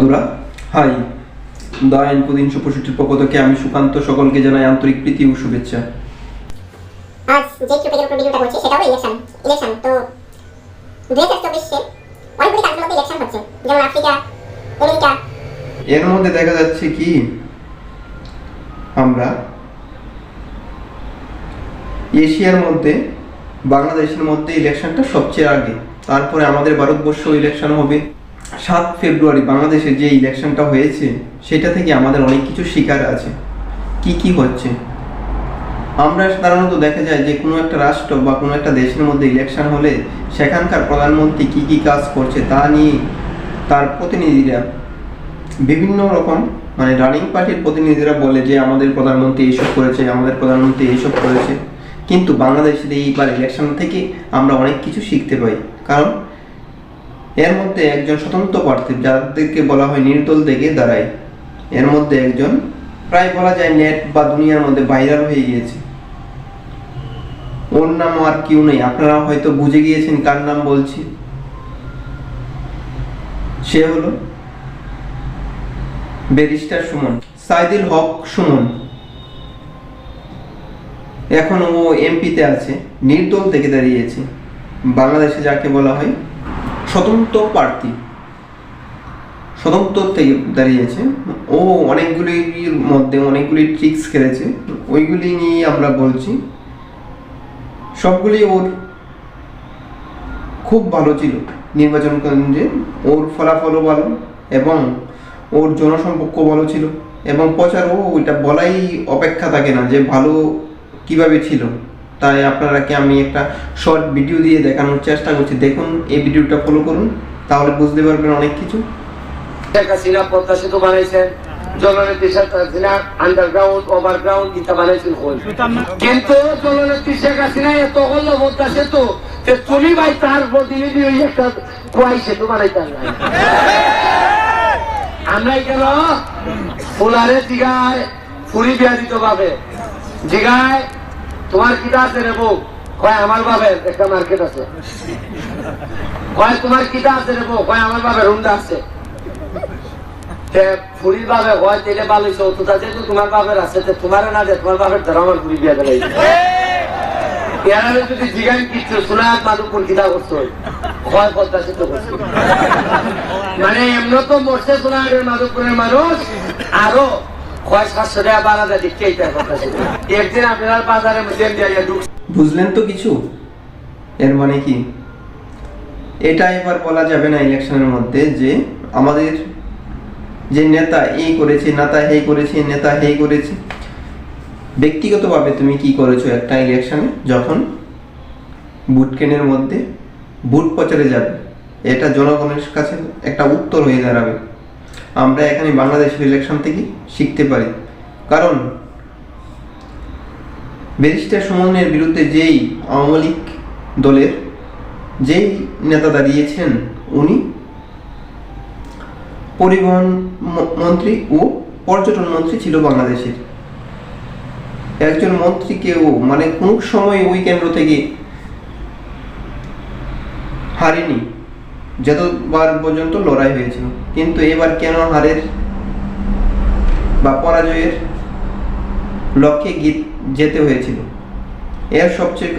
বন্ধুরা হাই। দা ইনপু তিনশো পঁয়ষট্টির পক্ষ থেকে আমি সুকান্ত সকলকে জানাই আন্তরিক প্রীতি ও শুভেচ্ছা। আজ যে টপিকের উপর ভিডিওটা করছি সেটা হলো ইলেকশন ইলেকশন তো দুই হাজার চব্বিশে অনেকগুলি কান্ট্রির মধ্যে ইলেকশন হচ্ছে। যেমন আফ্রিকা আমেরিকা। এর মধ্যে দেখা যাচ্ছে কি? আমরা এশিয়ার মধ্যে বাংলাদেশের মধ্যে ইলেকশনটা সবচেয়ে আগে। তারপরে আমাদের ভারতবর্ষ ইলেকশন হবে। সাত ফেব্রুয়ারি বাংলাদেশে যে ইলেকশনটা হয়েছে, সেটা থেকে আমাদের অনেক কিছু শিকার আছে। কি কি হচ্ছে? আমরা সাধারণত দেখা যায় যে কোনো একটা রাষ্ট্র বা কোনো একটা দেশের মধ্যে ইলেকশন হলে সেখানকার প্রধানমন্ত্রী কি কি কাজ করছে তা নিয়ে তার প্রতিনিধিরা বিভিন্ন রকম মানে রানিং পার্টির প্রতিনিধিরা বলে যে আমাদের প্রধানমন্ত্রী এইসব করেছে, আমাদের প্রধানমন্ত্রী এইসব করেছে। কিন্তু বাংলাদেশের এইবার ইলেকশন থেকে আমরা অনেক কিছু শিখতে পাই। কারণ এর মধ্যে একজন স্বতন্ত্র প্রার্থী, যাদেরকে বলা হয় নির্দল থেকে দাঁড়ায়। এর মধ্যে একজন, প্রায় বলা যায় নেট বা দুনিয়ার মধ্যে ভাইরাল হয়ে গিয়েছে। ওর নাম আর কেউ নেই, আপনারা হয়তো বুঝে গিয়েছেন কার নাম বলছি। সে হলো ব্যারিস্টার সুমন, সাইদুল হক সুমন। এখন ও এমপিতে আছে, নির্দল থেকে দাঁড়িয়েছে। বাংলাদেশে যাকে বলা হয় স্বতন্ত্র প্রার্থী। স্বতন্ত্র থেকে দাঁড়িয়েছে। ও অনেকগুলির মধ্যে অনেকগুলি ট্রিক্স খেলেছে। ওইগুলি নিয়ে আমরা বলছি, সবগুলি ওর খুব ভালো ছিল নির্বাচন কেন্দ্রে। ওর ফলাফলও ভালো এবং ওর জনসম্পর্ক ভালো ছিল এবং প্রচারও ওইটা বলাই অপেক্ষা থাকে না যে ভালো কীভাবে ছিল। তাই আপনারাকে আমি একটা শর্ট ভিডিও দিয়ে দেখানোর চেষ্টা করছি। দেখুন, এই ভিডিওটা ফলো করুন, তাহলে বুঝতে পারবেন অনেক কিছু। শেখ তার ওই একটা কেন? দিঘায় বিয়া দিতে পাবে দিঘায় তোমার কিটা আছে রে বউ? কয়, আমার বাবের একটা মার্কেট আছে। কয়, তোমার কিটা আছে রে বউ? কয়, আমার বাবের হুন্ডা আছে। বাবে আছে কিতা হয় মানে এমন তো মরছে সুনাগের মাদুপুরের মানুষ, আরও বুঝলেন তো কিছু? এর মানে কি? এটা এবার বলা যাবে না ইলেকশনের মধ্যে যে আমাদের যে নেতা এই করেছে, নেতা হেই করেছে, নেতা হেই করেছে। ব্যক্তিগতভাবে তুমি কি করেছ একটা ইলেকশনে? যখন ভোট কেন্দ্রের মধ্যে ভোট প্রচারে যাবে, এটা জনগণের কাছে একটা উত্তর হয়ে দাঁড়াবে। আমরা এখানে বাংলাদেশের ইলেকশন থেকে শিখতে পারি। কারণ ব্যারিস্টার সুমনের বিরুদ্ধে যেই আওয়ামী লীগ দলের যেই নেতা দাঁড়িয়েছেন, উনি পরিবহন মন্ত্রী ও পর্যটন মন্ত্রী ছিল বাংলাদেশের। একজন মন্ত্রীকেও মানে কোন সময় ওই কেন্দ্র থেকে হারেনি। যতবার পর্যন্ত লড়াই হয়েছিল। কিন্তু এবার কেন হারের বা পরাজয়ের লক্ষ্যে গীত যেতে হয়েছিল? এর সবচেয়ে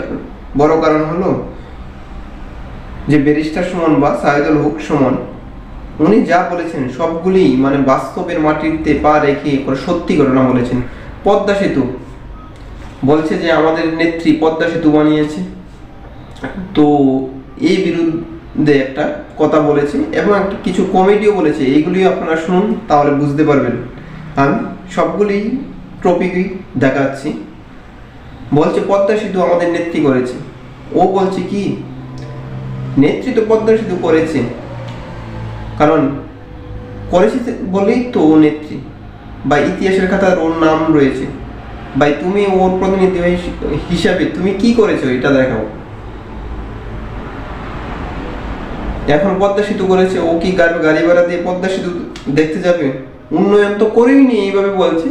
বড় কারণ হলো যে ব্যারিস্টার সুমন বা সাইদুল হুক সুমন, উনি যা বলেছেন সবগুলি মানে বাস্তবের মাটিতে পা রেখে সত্যি ঘটনা বলেছেন। পদ্মা সেতু বলছে যে আমাদের নেত্রী পদ্মা সেতু বানিয়েছে। তো এই বিরুদ্ধে একটা কথা বলেছে এবং একটা কিছু কমেডিও বলেছে, এইগুলিও আপনারা শুনুন, তাহলে বুঝতে পারবেন। আমি সবগুলি টপিকই দেখাচ্ছি। বলছে, পদ্মা সেতু আমাদের নেত্রী করেছে। ও বলছে, কি? নেত্রী তো পদ্মা সেতু করেছে। কারণ, করেছে বলেই তো ও নেত্রী। বা ইতিহাসের খাতার ওর নাম রয়েছে। ভাই, তুমি ওর প্রতিনিধি হিসাবে তুমি কি করেছ? এটা দেখাও। এখন পদ্মা সেতু করেছে, ও কি গাড়ি ভাড়া দিয়ে পদ্মা সেতু দেখতে যাবে? উন্নয়ন তো করেই নি এইভাবে বলছে।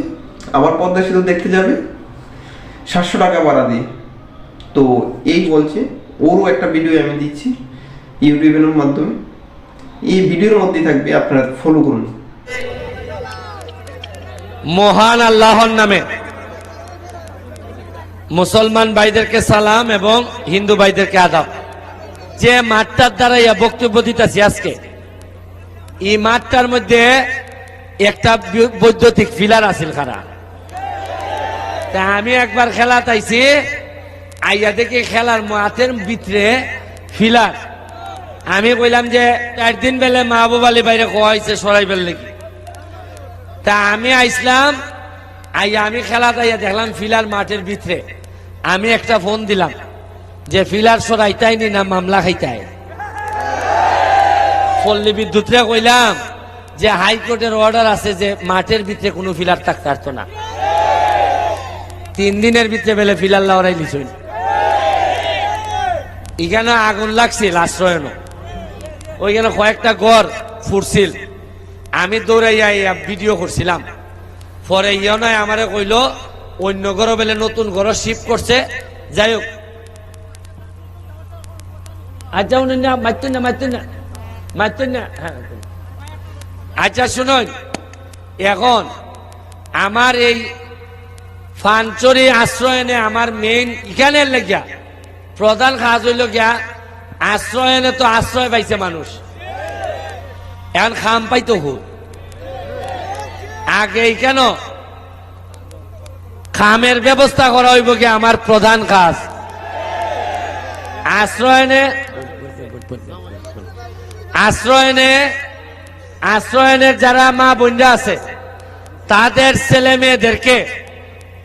আবার পদ্মা সেতু দেখতে যাবে? সাতশো টাকা ভাড়া দিয়ে। তো এই বলছে, ওরও একটা ভিডিও আমি দিচ্ছি ইউটিউবের মাধ্যমে। এই ভিডিওর মধ্যেই থাকবে, আপনারা ফলো করুন। মহান আল্লাহর নামে। মুসলমান ভাইদেরকে সালাম এবং হিন্দু ভাইদেরকে আদাব। যে মাঠটার দ্বারা ইয়া বক্তব্য দিতেছি আজকে, এই মাঠটার মধ্যে একটা বৈদ্যুতিক ফিলার আছিল খারা। তা আমি একবার খেলা তাইছি, আইয়া দেখি খেলার মাঠের ভিতরে ফিলার। আমি কইলাম যে, চার দিন বেলে মাহবুব আলী বাইরে কোয়াইছে সরাই বেল কি তা আমি আইসলাম, আইয়া আমি খেলা তাইয়া দেখলাম ফিলার মাঠের ভিতরে। আমি একটা ফোন দিলাম। যে ফিলার সরাইতাই নি না মামলা খাইতাই? পল্লী বিদ্যুৎরে কইলাম যে হাইকোর্টের অর্ডার আছে যে মাঠের ভিতরে কোনো ফিলার থাকতে পারতো না। তিন দিনের ভিতরে বেলে ফিলার লাউরাই লিছুন এখানে আগুন লাগছিল আশ্রয়ন। ওইখানে কয়েকটা ঘর ফুরছিল আমি দৌড়াইয়া ইয়া ভিডিও করছিলাম। পরে ইয়ে নয় আমারে কইল, অন্য ঘর বেলে নতুন ঘর শিফট করছে। যাই হোক যাও না না মারতুন না মারতুন না আচ্ছা শুনুন এখন আমার এই ফানচরি আশ্রয়নে আমার মেইন এখানের লেগিয়া প্রধান কাজ হইল গিয়া আশ্রয়নে তো আশ্রয় পাইছে মানুষ এখন খাম পাইতো হু আগে কেন খামের ব্যবস্থা করা হইব কি আমার প্রধান কাজ আশ্রয়নে আশ্রয়নের যারা মা বোনরা আছে, তাদের ছেলে মেয়েদেরকে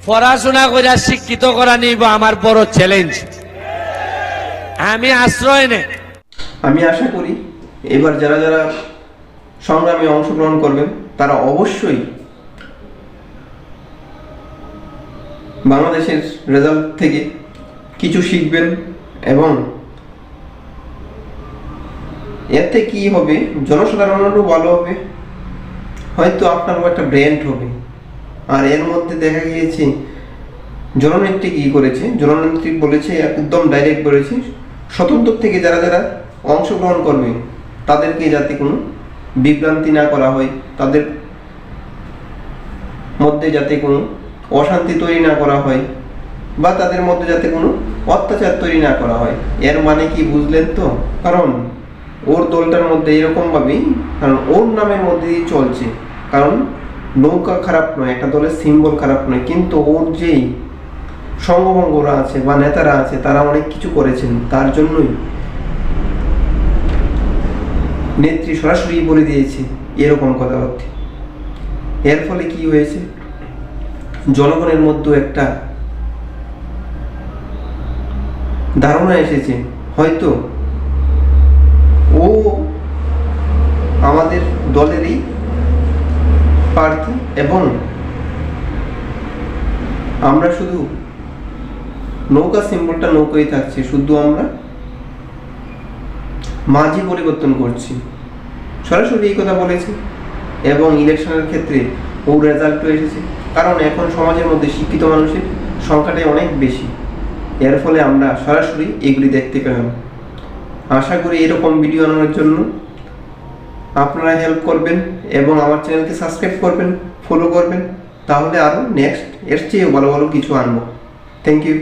পড়াশোনা করে শিক্ষিত করা নিব আমার বড় চ্যালেঞ্জ আমি আশ্রয় নে আমি আশা করি এবার যারা যারা সংগ্রামে অংশগ্রহণ করবেন, তারা অবশ্যই বাংলাদেশের রেজাল্ট থেকে কিছু শিখবেন এবং এতে কি হবে? জনসাধারণেরও ভালো হবে। হয়তো আপনারও একটা ব্র্যান্ড হবে। আর এর মধ্যে দেখা গিয়েছে, জননেত্রী কি করেছে? জননেত্রী বলেছে, একদম ডাইরেক্ট বলেছে, স্বতন্ত্র থেকে যারা যারা অংশগ্রহণ করবে, তাদেরকে যাতে কোনো বিভ্রান্তি না করা হয়, তাদের মধ্যে যাতে কোনো অশান্তি তৈরি না করা হয় বা তাদের মধ্যে যাতে কোনো অত্যাচার তৈরি না করা হয়। এর মানে কি বুঝলেন তো? কারণ ওর দলটার মধ্যে এরকম ভাবেই কারণ ওর নামের মধ্যে দিয়ে চলছে। কারণ নৌকা খারাপ নয়, একটা দলের সিম্বল খারাপ নয়, কিন্তু ওর যেই সঙ্গভঙ্গরা আছে বা নেতারা আছে, তারা অনেক কিছু করেছেন। তার জন্যই নেত্রী সরাসরি বলে দিয়েছে এরকম কথাবার্তা। এর ফলে কি হয়েছে? জনগণের মধ্যে একটা ধারণা এসেছে। হয়তো ও আমাদের দলেরই প্রার্থী এবং আমরা শুধু নৌকা সিম্বলটা নৌকাই থাকছে, শুধু আমরা মাঝি পরিবর্তন করছি। সরাসরি এই কথা বলেছে এবং ইলেকশনের ক্ষেত্রে ও রেজাল্টও এসেছে। কারণ এখন সমাজের মধ্যে শিক্ষিত মানুষের সংখ্যাটাই অনেক বেশি। এর ফলে আমরা সরাসরি এগুলি দেখতে পেলাম। আশা করি এরকম ভিডিও আনানোর জন্য আপনারা হেল্প করবেন এবং আমার চ্যানেলকে সাবস্ক্রাইব করবেন ফলো করবেন, তাহলে আরও নেক্সট এর চেয়েও ভালো ভালো কিছু আনব। Thank you